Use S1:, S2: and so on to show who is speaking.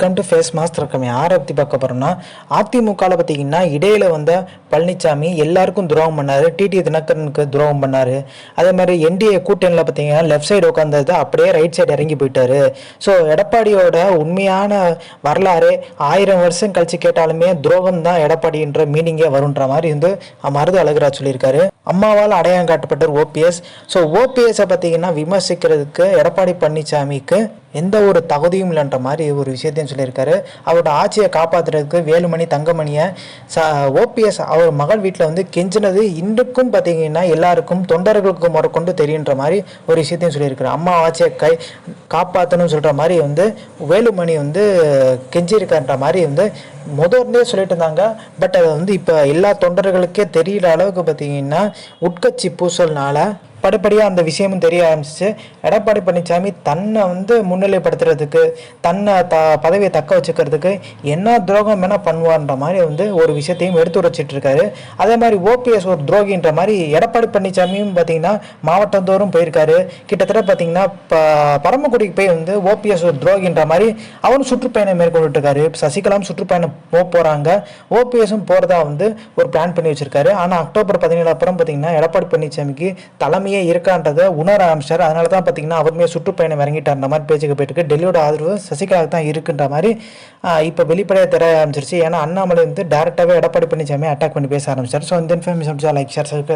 S1: Welcome to face master இருக்கம் யாரை பற்றி பார்க்க போகிறோம்னா அதிமுகவில் பார்த்தீங்கன்னா இடையில வந்த பழனிசாமி எல்லாருக்கும் துரோகம் பண்ணார். டிடி தினகரனுக்கு துரோகம் பண்ணார். அதே மாதிரி என்டிஏ கூட்டணியில் பார்த்தீங்கன்னா லெஃப்ட் சைடு உட்காந்தது அப்படியே ரைட் சைடு இறங்கி போயிட்டாரு. ஸோ எடப்பாடியோட உண்மையான வரலாறு ஆயிரம் வருஷம் கழிச்சு கேட்டாலுமே துரோகம் தான் எடப்பாடின்ற மீனிங்கே வருன்ற மாதிரி வந்து மருது அழகராஜ் சொல்லியிருக்காரு. அம்மாவால் அடையாளம் காட்டப்பட்டார் ஓபிஎஸ் ஸோ ஓபிஎஸை பார்த்தீங்கன்னா விமர்சிக்கிறதுக்கு எடப்பாடி பழனிசாமிக்கு எந்த ஒரு தகுதியும் இல்லைன்ற மாதிரி ஒரு விஷயத்தையும் சொல்லியிருக்காரு. அவரோட ஆட்சியை காப்பாற்றுறதுக்கு வேலுமணி தங்கமணியை ச ஓபிஎஸ் அவர் மகள் வீட்டில் வந்து கெஞ்சினது இன்றுக்கும் பார்த்தீங்கன்னா எல்லாருக்கும் தொண்டர்களுக்கு முறக்கொண்டு தெரியுன்ற மாதிரி ஒரு விஷயத்தையும் சொல்லியிருக்காரு அம்மா ஆட்சியை கை காப்பாற்றணும்னு சொல்கிற மாதிரி வந்து வேலுமணி வந்து கெஞ்சிருக்கான்ற மாதிரி வந்து முதல்ல சொல்லிட்டு இருந்தாங்க. பட் அது வந்து இப்போ எல்லா தொண்டர்களுக்கே தெரியிற அளவுக்கு பார்த்தீங்கன்னா உட்கட்சி பூசல்னால படிப்படியாக அந்த விஷயமும் தெரிய ஆரம்பிச்சிச்சு. எடப்பாடி பழனிசாமி தன்னை வந்து முன்னிலைப்படுத்துறதுக்கு தன்னை த பதவியை தக்க வச்சுக்கிறதுக்கு என்ன துரோகம் வேணால் பண்ணுவார்ன்ற மாதிரி வந்து ஒரு விஷயத்தையும் எடுத்து உரைச்சிட்ருக்காரு. அதே மாதிரி ஓபிஎஸ் ஒரு துரோகின்ற மாதிரி எடப்பாடி பழனிசாமியும் பார்த்தீங்கன்னா மாவட்டந்தோறும் போயிருக்காரு. கிட்டத்தட்ட பார்த்தீங்கன்னா ப பரமக்குடிக்கு போய் வந்து ஓபிஎஸ் ஒரு துரோகின்ற மாதிரி அவரும் சுற்றுப்பயணம் மேற்கொண்டுட்டு சசிகலாம் சுற்றுப்பயணம் போக போகிறாங்க ஓபிஎஸும் போகிறதா வந்து ஒரு பிளான் பண்ணி வச்சுருக்காரு. ஆனால் அக்டோபர் பதினேழு அப்புறம் பார்த்தீங்கன்னா எடப்பாடி பழனிசாமிக்கு தலைமையே இருக்கான்றதை உணர ஆரம்பிச்சார். அதனால தான் பார்த்தீங்கன்னா அவருமே சுற்றுப்பயணம் இறங்கிட்டார். மாதிரி பேச்சுக்கு போயிட்டு டெல்லியோட ஆதரவு சசிகலாவுக்கு தான் இருக்குன்ற மாதிரி இப்போ வெளிப்படையாக தெரிய ஆரம்பிச்சிருச்சு. ஏன்னா அண்ணாமலை வந்து டேரெக்டாகவே எடப்பாடி பழனிசாமி அட்டாக் பண்ணி பேச ஆரம்பிச்சார். ஸோ இந்த இன்ஃபர்மேஷன் லைக் ஷேர் சப்ஸ்கிரைப்